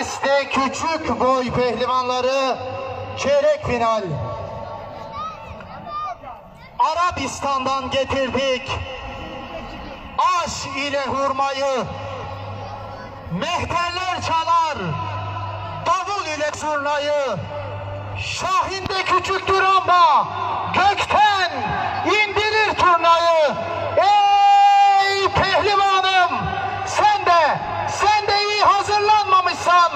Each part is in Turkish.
Beste küçük boy pehlivanları çeyrek final. Arabistan'dan getirdik. Aş ile hurmayı. Mehterler çalar. Davul ile zurnayı. Şahin de küçüktür ama hazırlanmamışsan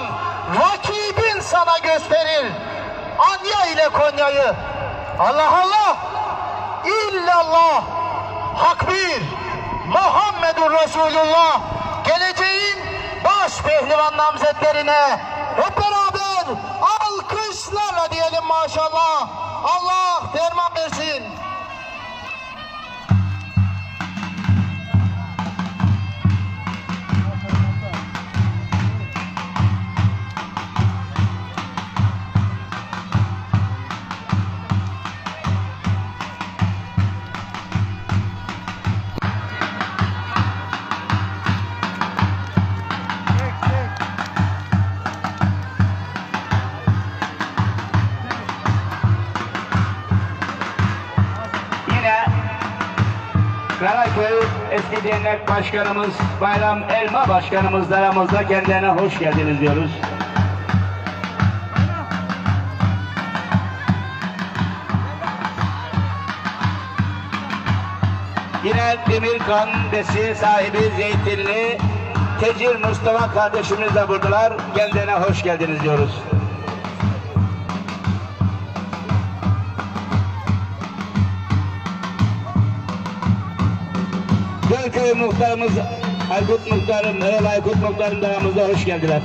rakibin sana gösterir. Anya ile Konya'yı. Allah Allah illallah hak bir Muhammedur Resulullah geleceğin baş pehlivan namzetlerine hep beraber alkışlarla diyelim maşallah. Allah derman Karaköy Eski Dernek Başkanımız Bayram Elma Başkanımız da aramızda kendilerine hoş geldiniz diyoruz. Yine Demirkan Besi sahibi Zeytinli Tecir Mustafa kardeşimiz de buradalar. Kendilerine hoş geldiniz diyoruz. Muhtarımız Aykut muhtarım, Erol Aykut muhtarım da aramızda hoş geldiler.